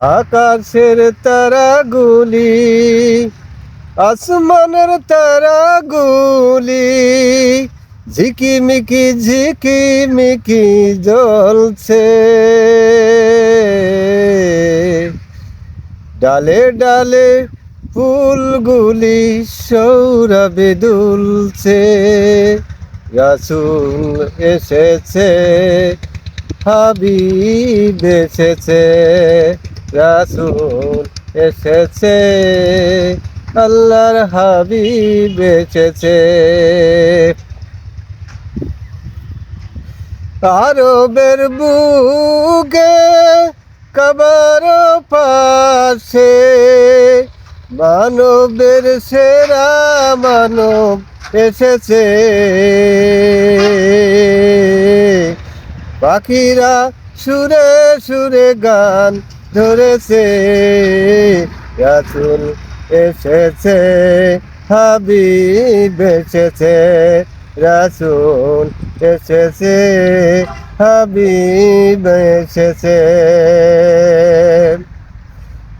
আকাশের তারাগুলি, আসমানের তারা তারাগুলি, ঝিকিমিকি ঝিকিমিকি জ্বলছে। ডালে ডালে ফুলগুলি সৌরভে দুলছে, রাসুল এসেছে, হাবিব এসেছে। রাসুল এসেছে, আল্লাহর হাবিব এসেছে। আরবের বুকে কবর পাশে, মানবের সেরা মানব এসেছে। পাখিরা সুরে সুরে গান ধরেছে, রাসুল এসেছে, হাবিব এসেছে, রাসুল এসেছে, হাবিব এসেছে।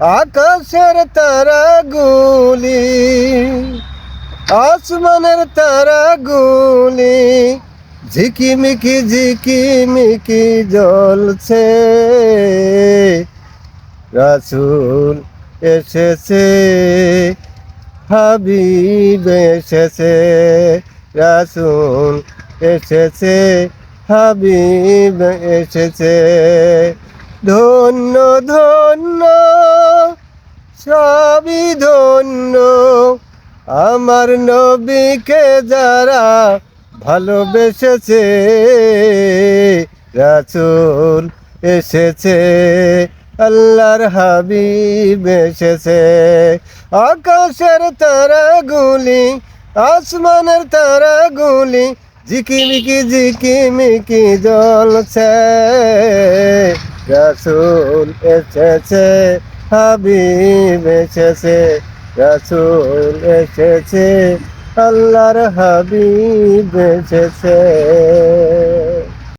আকাশের তারাগুলি, আসমানের তারাগুলি, ঝিকিমিকি ঝিকিমিকি জ্বলছে। রাসুল এসেছে, হাবিব এসেছে, রাসুল এসেছে, হাবিব এসেছে। ধন্য ধন্য, সবই ধন্য, আমার নবীকে যারা ভালোবেসেছে, রাসুল এসেছে। আল্লাহর হাবিব এসেছে। আকাশের তারাগুলি, আসমানের তারা তারাগুলি, ঝিকিমিকি ঝিকিমিকি জ্বলছে। রাসুল এসেছে, হাবিব এসেছে, রাসুল এসেছে, আল্লাহর হাবিব এসেছে।